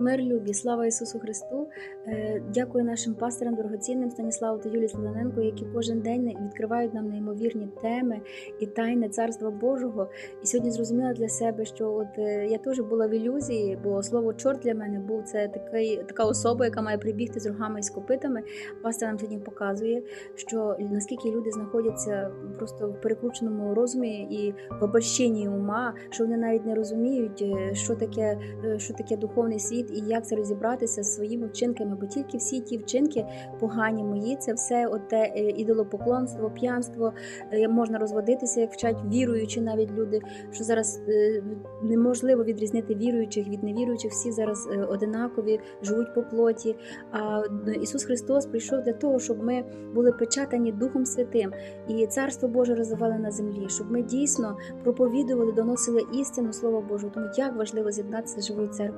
Мир любі, слава Ісусу Христу! Е, Дякую нашим пасторам дорогоцінним Станіславу та Юлії Слоненко, які кожен день відкривають нам неймовірні теми і тайни Царства Божого. І сьогодні зрозуміла для себе, що от е, я теж була в ілюзії, бо слово чорт для мене був це такий, така особа, яка має прибігти з рогами і з копитами. Пастор нам сьогодні показує, що наскільки люди знаходяться просто в перекрученому розумі і в обольщенні ума, що вони навіть не розуміють, е, що таке, що таке духовний світ і як це розібратися з своїми вчинками, бо тільки всі ті вчинки погані мої, це все оте е, ідолопоклонство, п'янство, е, можна розводитися, як вчать віруючі навіть люди, що зараз е, неможливо відрізнити віруючих від невіруючих, всі зараз одинакові, живуть по плоті. А е, Ісус Христос прийшов для того, щоб ми були печатані Духом Святим і Царство Боже розвивали на землі, щоб ми дійсно проповідували, доносили істину Слова Божого. Тому як важливо з'єднатися з живою церквою.